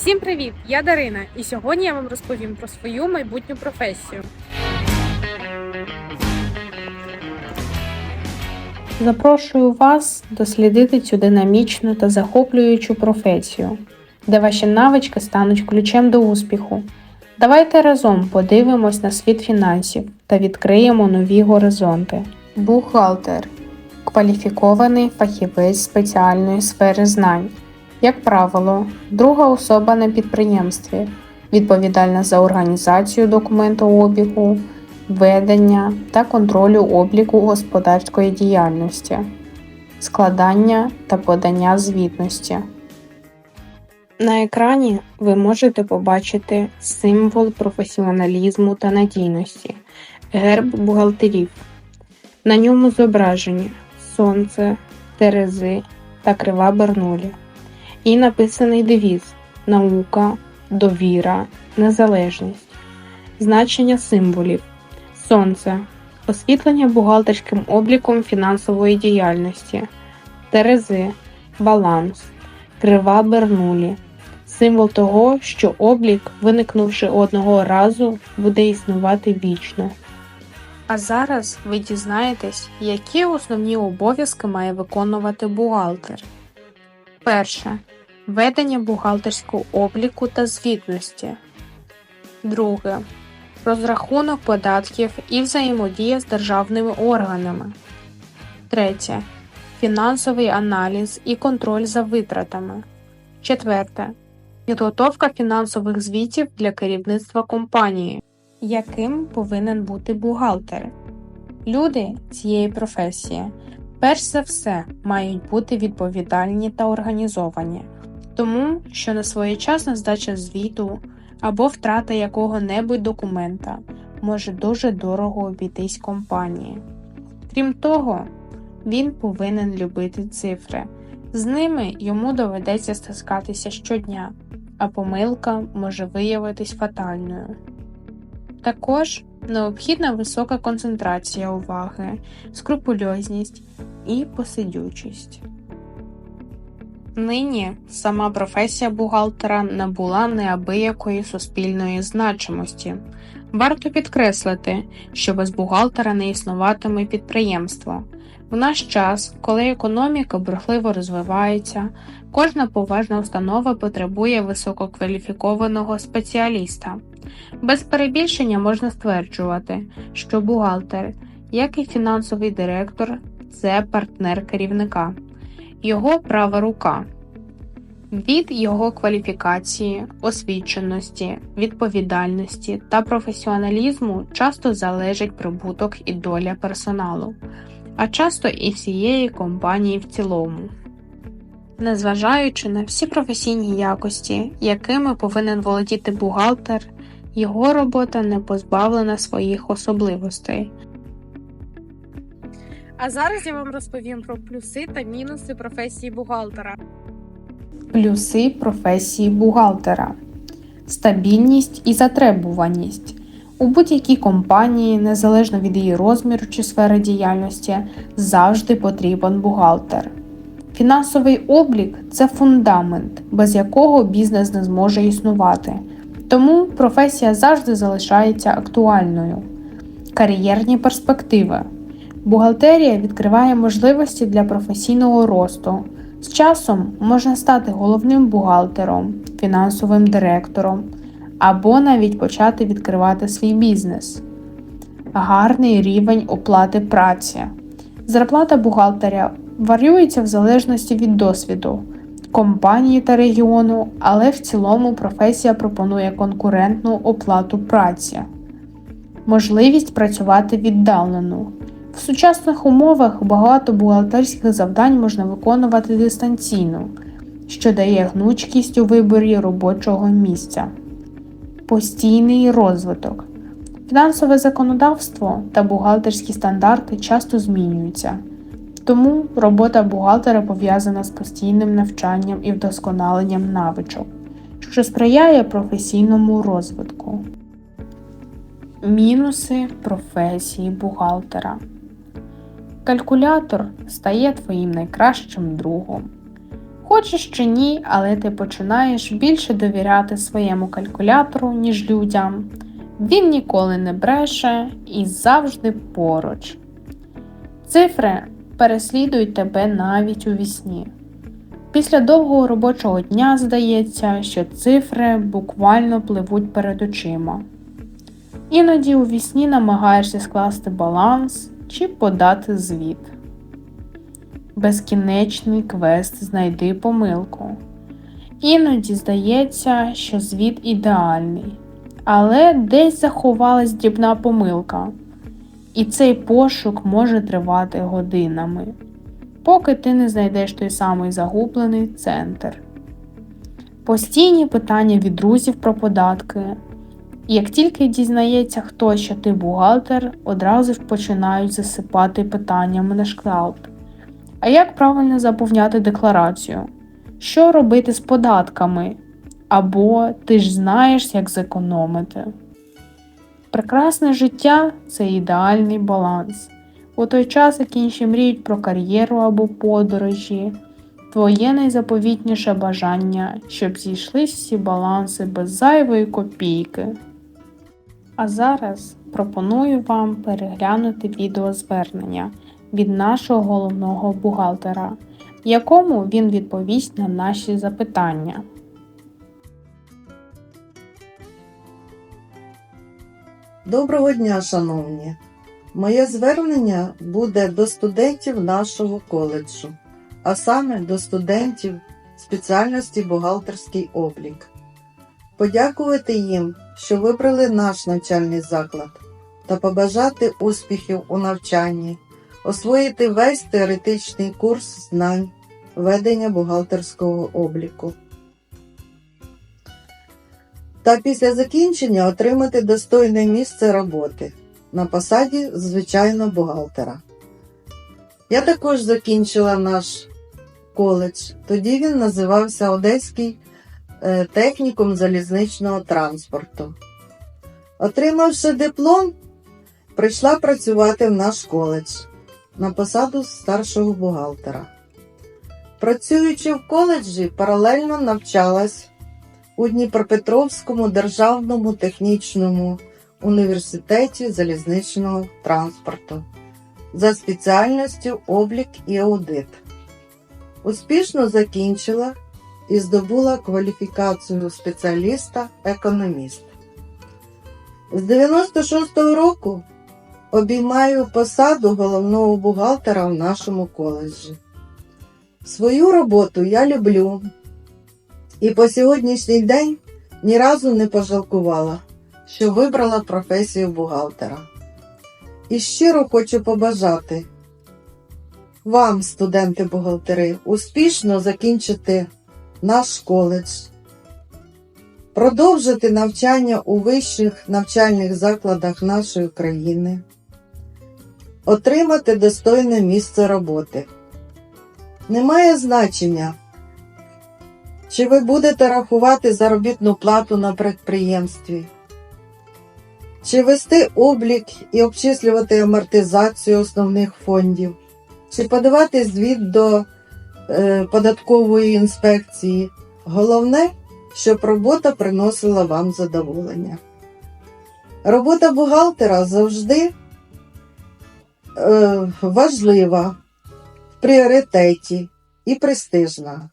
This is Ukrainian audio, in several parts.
Всім привіт! Я Дарина, і сьогодні я вам розповім про свою майбутню професію. Запрошую вас дослідити цю динамічну та захоплюючу професію, де ваші навички стануть ключем до успіху. Давайте разом подивимось на світ фінансів та відкриємо нові горизонти. Бухгалтер кваліфікований фахівець спеціальної сфери знань. Як правило, друга особа на підприємстві, відповідальна за організацію документообігу, ведення та контролю обліку господарської діяльності, складання та подання звітності. На екрані ви можете побачити символ професіоналізму та надійності герб бухгалтерів. На ньому зображені сонце, терези та крива Бернулі. І написаний девіз наука, довіра, незалежність, значення символів. Сонце. Освітлення бухгалтерським обліком фінансової діяльності. Терези. Баланс. Крива Бернулі. Символ того, що облік, виникнувши одного разу, буде існувати вічно. А зараз ви дізнаєтесь, які основні обов'язки має виконувати бухгалтер. Перше. Ведення бухгалтерського обліку та звітності. Друге розрахунок податків і взаємодія з державними органами. Третє. Фінансовий аналіз і контроль за витратами. Четверте. Підготовка фінансових звітів для керівництва компанії. Яким повинен бути бухгалтер? Люди цієї професії перш за все мають бути відповідальні та організовані, тому що несвоєчасна здача звіту або втрата якого-небудь документа може дуже дорого обійтись компанії. Крім того, він повинен любити цифри. З ними йому доведеться стискатися щодня, а помилка може виявитись фатальною. Також необхідна висока концентрація уваги, скрупульозність і посидючість. Нині сама професія бухгалтера набула неабиякої суспільної значимості. Варто підкреслити, що без бухгалтера не існуватиме підприємство. В наш час, коли економіка бурхливо розвивається, кожна поважна установа потребує висококваліфікованого спеціаліста. Без перебільшення можна стверджувати, що бухгалтер, як і фінансовий директор, це партнер керівника його права рука. Від його кваліфікації, освіченості, відповідальності та професіоналізму часто залежить прибуток і доля персоналу, а часто і всієї компанії в цілому. Незважаючи на всі професійні якості, якими повинен володіти бухгалтер, його робота не позбавлена своїх особливостей. А зараз я вам розповім про плюси та мінуси професії бухгалтера. Плюси професії бухгалтера. Стабільність і затребуваність. У будь-якій компанії, незалежно від її розміру чи сфери діяльності, завжди потрібен бухгалтер. Фінансовий облік це фундамент, без якого бізнес не зможе існувати. Тому професія завжди залишається актуальною. Кар'єрні перспективи. Бухгалтерія відкриває можливості для професійного росту. З часом можна стати головним бухгалтером, фінансовим директором або навіть почати відкривати свій бізнес. Гарний рівень оплати праці. Зарплата бухгалтеря варіюється в залежності від досвіду, компанії та регіону, але в цілому професія пропонує конкурентну оплату праці, можливість працювати віддалено. В сучасних умовах багато бухгалтерських завдань можна виконувати дистанційно, що дає гнучкість у виборі робочого місця. Постійний розвиток. Фінансове законодавство та бухгалтерські стандарти часто змінюються, тому робота бухгалтера пов'язана з постійним навчанням і вдосконаленням навичок, що сприяє професійному розвитку. Мінуси професії бухгалтера. Калькулятор стає твоїм найкращим другом. Хочеш чи ні, але ти починаєш більше довіряти своєму калькулятору, ніж людям. Він ніколи не бреше і завжди поруч. Цифри переслідують тебе навіть у вісні. Після довгого робочого дня здається, що цифри буквально пливуть перед очима. Іноді у вісні намагаєшся скласти баланс чи подати звіт. Безкінечний квест знайди помилку. Іноді здається, що звіт ідеальний, але десь заховалась дрібна помилка, і цей пошук може тривати годинами, поки ти не знайдеш той самий загублений центр. Постійні питання від друзів про податки. І як тільки дізнається хтось, що ти бухгалтер, одразу ж починають засипати питаннями на кшталт. А як правильно заповняти декларацію? Що робити з податками? Або ти ж знаєш, як зекономити. Прекрасне життя це ідеальний баланс. У той час, як інші мріють про кар'єру або подорожі, твоє найзаповітніше бажання, щоб зійшлись всі баланси без зайвої копійки. А зараз пропоную вам переглянути відеозвернення від нашого головного бухгалтера, якому він відповість на наші запитання. Доброго дня, шановні! Моє звернення буде до студентів нашого коледжу, а саме до студентів спеціальності бухгалтерський облік. Подякувати їм, що вибрали наш навчальний заклад, та побажати успіхів у навчанні, освоїти весь теоретичний курс знань ведення бухгалтерського обліку. Та після закінчення отримати достойне місце роботи на посаді звичайного бухгалтера. Я також закінчила наш коледж. Тоді він називався Одеський технікум залізничного транспорту. Отримавши диплом, прийшла працювати в наш коледж на посаду старшого бухгалтера. Працюючи в коледжі, паралельно навчалась у Дніпропетровському державному технічному університеті залізничного транспорту за спеціальністю облік і аудит. Успішно закінчила і здобула кваліфікацію спеціаліста-економіст. З 96-го року обіймаю посаду головного бухгалтера в нашому коледжі. Свою роботу я люблю і по сьогоднішній день ні разу не пожалкувала, що вибрала професію бухгалтера. І щиро хочу побажати вам, студенти-бухгалтери, успішно закінчити наш коледж, продовжити навчання у вищих навчальних закладах нашої країни, отримати достойне місце роботи. Немає значення, чи ви будете рахувати заробітну плату на підприємстві, чи вести облік і обчислювати амортизацію основних фондів, чи подавати звіт до податкової інспекції. Головне, щоб робота приносила вам задоволення. Робота бухгалтера завжди е, важлива, в пріоритеті і престижна.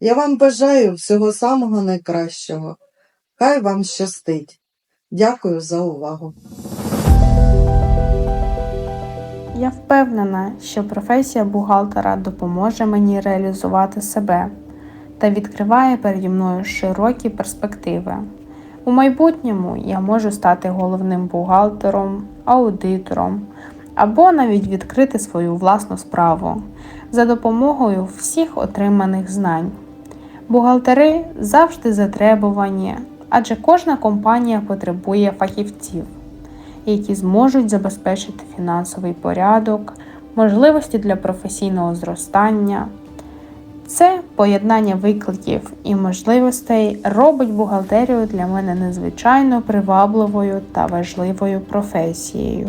Я вам бажаю всього самого найкращого. Хай вам щастить. Дякую за увагу. Я впевнена, що професія бухгалтера допоможе мені реалізувати себе та відкриває переді мною широкі перспективи. У майбутньому я можу стати головним бухгалтером, аудитором або навіть відкрити свою власну справу за допомогою всіх отриманих знань. Бухгалтери завжди затребувані, адже кожна компанія потребує фахівців, які зможуть забезпечити фінансовий порядок, можливості для професійного зростання. Це поєднання викликів і можливостей робить бухгалтерію для мене незвичайно привабливою та важливою професією.